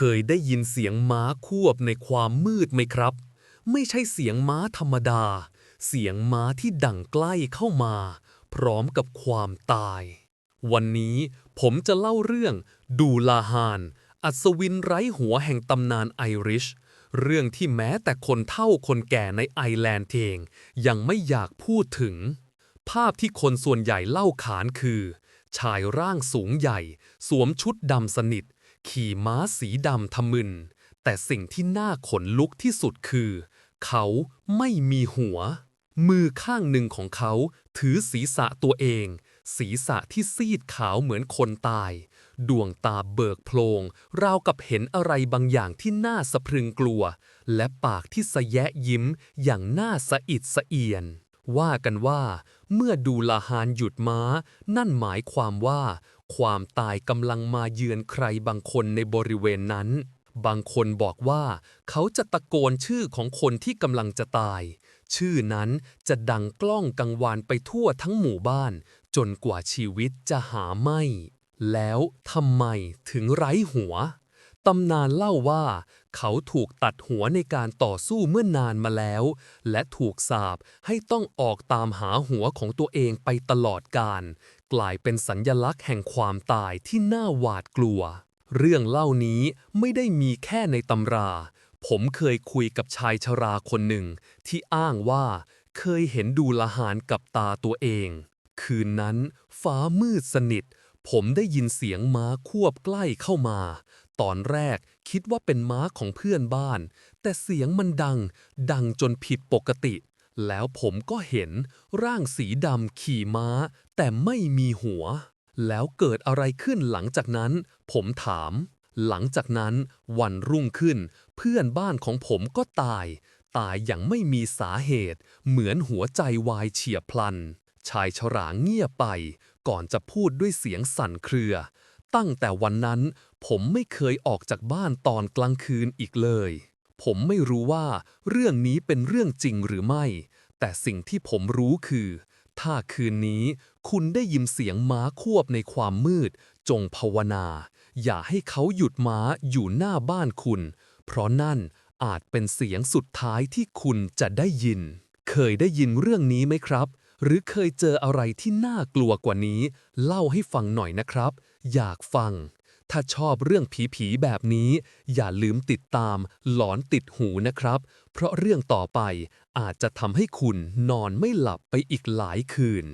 เคยได้ยินเสียงม้าควบในความมืดไหมครับ ไม่ใช่เสียงม้าธรรมดา เสียงม้าที่ดังใกล้เข้ามา พร้อมกับความตาย วันนี้ผมจะเล่าเรื่องดูลาฮาน อัศวินไร้หัวแห่งตำนานไอริช เรื่องที่แม้แต่คนเฒ่าคนแก่ในไอร์แลนด์เองยังไม่อยากพูดถึง ภาพที่คนส่วนใหญ่เล่าขานคือ ชายร่างสูงใหญ่ สวมชุดดำสนิท ขี่ม้าสีดำทะมึน แต่สิ่งที่น่าขนลุกที่สุดคือ เขาไม่มีหัว มือข้างหนึ่งของเขาถือศีรษะตัวเอง ศีรษะที่ซีดขาวเหมือนคนตาย ดวงตาเบิกโพลง ราวกับเห็นอะไรบางอย่างที่น่าสะพรึงกลัว และปากที่สะแยะยิ้มอย่างน่าสะอิดสะเอียน ว่ากันว่า เมื่อดูลาฮานหยุดม้า นั่นหมายความว่า ความตายกำลังมาเยือนใครบางคนในบริเวณนั้น บางคนบอกว่า เขาจะตะโกนชื่อของคนที่กำลังจะตาย ชื่อนั้นจะดังกล้องกังวานไปทั่วทั้งหมู่บ้าน จนกว่าชีวิตจะหาไม่ แล้วทำไมถึงไร้หัว ตำนานเล่าว่า เขาถูกตัดหัวในการต่อสู้เมื่อนานมาแล้ว และถูกสาปให้ต้องออกตามหาหัวของตัวเองไปตลอดกาลกลายเป็นสัญญลักษณ์แห่งความตายที่น่าหวาดกลัว เรื่องเล่านี้ไม่ได้มีแค่ในตำรา ผมเคยคุยกับชายชราคนหนึ่ง ที่อ้างว่า เคยเห็นดูละหารกับตาตัวเอง คืนนั้น ฟ้ามืดสนิท ผมได้ยินเสียงม้าควบใกล้เข้ามา ตอนแรกคิดว่าเป็นม้าของเพื่อนบ้าน แต่เสียงมันดัง ดังจนผิดปกติ แล้วผมก็เห็นร่างสีดำขี่ม้า แต่ไม่มีหัว แล้วเกิดอะไรขึ้นหลังจากนั้น ผมถาม หลังจากนั้นวันรุ่งขึ้น เพื่อนบ้านของผมก็ตาย ตายอย่างไม่มีสาเหตุ เหมือนหัวใจวายเฉียบพลัน ชายฉลาเงียบไป ก่อนจะพูดด้วยเสียงสั่นเครือ ตั้งแต่วันนั้น ผมไม่เคยออกจากบ้านตอนกลางคืนอีกเลย ผมไม่รู้ว่าเรื่องนี้เป็นเรื่องจริงหรือไม่ แต่สิ่งที่ผมรู้คือ ถ้าคืนนี้คุณได้ยินเสียงม้าควบในความมืด จงภาวนา อย่าให้เขาหยุดม้าอยู่หน้าบ้านคุณ เพราะนั่นอาจเป็นเสียงสุดท้ายที่คุณจะได้ยิน เคยได้ยินเรื่องนี้ไหมครับ หรือเคยเจออะไรที่น่ากลัวกว่านี้ เล่าให้ฟังหน่อยนะครับ อยากฟัง ถ้าชอบเรื่องผีๆแบบนี้ อย่าลืมติดตาม หลอนติดหูนะครับ เพราะเรื่องต่อไปอาจจะทำให้คุณนอนไม่หลับไปอีกหลายคืน